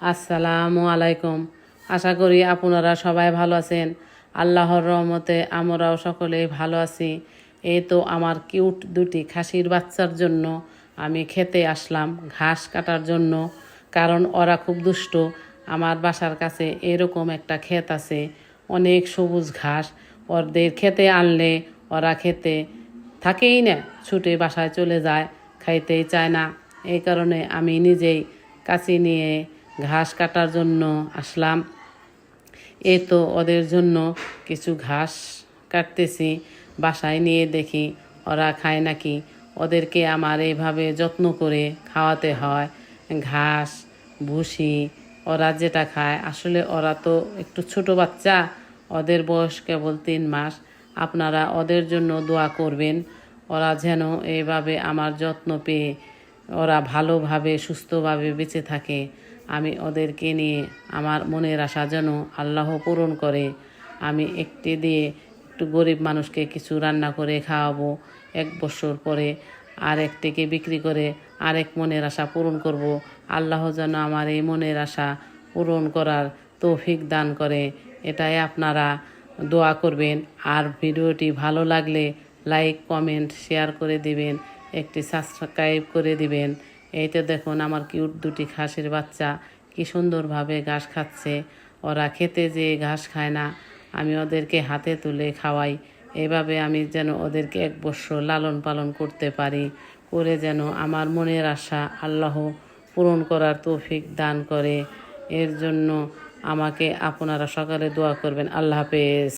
আসসালামু আলাইকুম। আশা করি আপনারা সবাই ভালো আছেন। আল্লাহর রহমতে আমরাও সকলেই ভালো আছি। এই তো আমার কিউট দুটি খাসির বাচ্চার জন্য আমি খেতে আসলাম ঘাস কাটার জন্য। কারণ ওরা খুব দুষ্ট। আমার বাসার কাছে এরকম একটা ক্ষেত আছে। অনেক সবুজ ঘাস। ওদের খেতে আনলে ওরা খেতে থাকেই না। ছুটে বাসায় চলে যায়, খাইতেই চায় না। এই কারণে আমি নিজেই কাছি নিয়ে ঘাস কাটার জন্য আসলাম। এ তো ওদের জন্য কিছু ঘাস কাটতেছি, বাসায় নিয়ে দেখি ওরা খায় নাকি। ওদেরকে আমার এইভাবে যত্ন করে খাওয়াতে হয়। ঘাস, ভুসি, ওরা যেটা খায়। আসলে ওরা তো একটু ছোট বাচ্চা, ওদের বয়স কেবল তিন মাস। আপনারা ওদের জন্য দোয়া করবেন। ওরা যেন এইভাবে আমার যত্ন পেয়ে ওরা ভালোভাবে, সুস্থভাবে বেঁচে থাকে। আমি ওদেরকে নিয়ে আমার মনের আশা যেন আল্লাহ পূরণ করে। আমি একটি দিয়ে একটু গরিব মানুষকে কিছু রান্না করে খাওয়াবো। এক বছর পরে আর একটিকে বিক্রি করে আরেক মনের আশা পূরণ করব। আল্লাহ যেন আমার এই মনের আশা পূরণ করার তৌফিক দান করে। এটাই আপনারা দোয়া করবেন। আর ভিডিওটি ভালো লাগলে লাইক, কমেন্ট, শেয়ার করে দিবেন। একটি সাবস্ক্রাইব করে দিবেন। এই তো দেখুন আমার কিউট দুটি ঘাসের বাচ্চা, কি সুন্দরভাবে ঘাস খাচ্ছে। ওরা খেতে যেয়ে ঘাস খায় না, আমি ওদেরকে হাতে তুলে খাওয়াই। এভাবে আমি যেন ওদেরকে এক বছর লালন পালন করতে পারি, করে যেন আমার মনের আশা আল্লাহ পূরণ করার তৌফিক দান করে। এর জন্য আমাকে আপনারা সকালে দোয়া করবেন। আল্লাহ হাফেজ।